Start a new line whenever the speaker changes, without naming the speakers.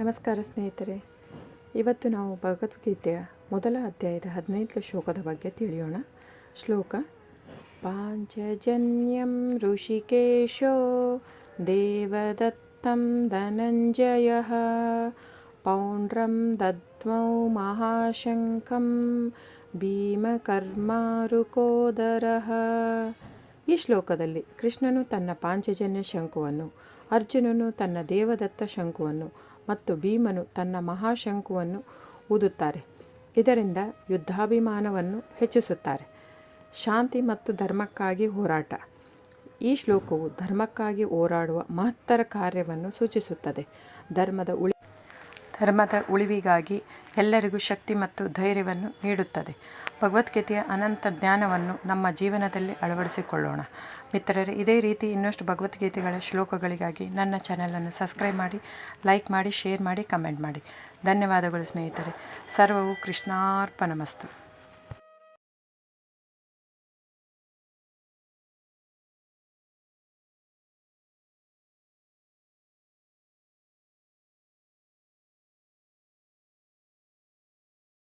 ನಮಸ್ಕಾರ ಸ್ನೇಹಿತರೆ. ಇವತ್ತು ನಾವು ಭಗವದ್ಗೀತೆಯ ಮೊದಲ ಅಧ್ಯಾಯದ ಹದಿನೈದು ಶ್ಲೋಕದ ಬಗ್ಗೆ ತಿಳಿಯೋಣ. ಶ್ಲೋಕ, ಪಾಂಚಜನ್ಯಂ ಋಷಿಕೇಶೋ ದೇವದತ್ತಂ ಧನಂಜಯ, ಪೌಂಡ್ರಂ ದದ್ಮೌ ಮಹಾಶಂಕಂ ಭೀಮಕರ್ಮಾರುಕೋದರ. ಈ ಶ್ಲೋಕದಲ್ಲಿ ಕೃಷ್ಣನು ತನ್ನ ಪಾಂಚಜನ್ಯ ಶಂಕುವನ್ನು, ಅರ್ಜುನನು ತನ್ನ ದೇವದತ್ತ ಶಂಕುವನ್ನು ಮತ್ತು ಭೀಮನು ತನ್ನ ಮಹಾಶಂಕುವನ್ನು ಊದುತ್ತಾರೆ. ಇದರಿಂದ ಯುದ್ಧಾಭಿಮಾನವನ್ನು ಹೆಚ್ಚಿಸುತ್ತಾರೆ. ಶಾಂತಿ ಮತ್ತು ಧರ್ಮಕ್ಕಾಗಿ ಹೋರಾಟ. ಈ ಶ್ಲೋಕವು ಧರ್ಮಕ್ಕಾಗಿ ಹೋರಾಡುವ ಮಹತ್ತರ ಕಾರ್ಯವನ್ನು ಸೂಚಿಸುತ್ತದೆ. ಧರ್ಮದ ಉಳಿ ಧರ್ಮದ ಉಳಿವಿಗಾಗಿ ಎಲ್ಲರಿಗೂ ಶಕ್ತಿ ಮತ್ತು ಧೈರ್ಯವನ್ನು ನೀಡುತ್ತದೆ. ಭಗವದ್ಗೀತೆಯ ಅನಂತ ಜ್ಞಾನವನ್ನು ನಮ್ಮ ಜೀವನದಲ್ಲಿ ಅಳವಡಿಸಿಕೊಳ್ಳೋಣ. ಮಿತ್ರರೇ, ಇದೇ ರೀತಿ ಇನ್ನಷ್ಟು ಭಗವದ್ಗೀತೆಗಳ ಶ್ಲೋಕಗಳಿಗಾಗಿ ನನ್ನ ಚಾನಲನ್ನು ಸಬ್ಸ್ಕ್ರೈಬ್ ಮಾಡಿ, ಲೈಕ್ ಮಾಡಿ, ಶೇರ್ ಮಾಡಿ, ಕಮೆಂಟ್ ಮಾಡಿ. ಧನ್ಯವಾದಗಳು ಸ್ನೇಹಿತರೆ. ಸರ್ವವು ಕೃಷ್ಣಾರ್ಪಣಮಸ್ತು.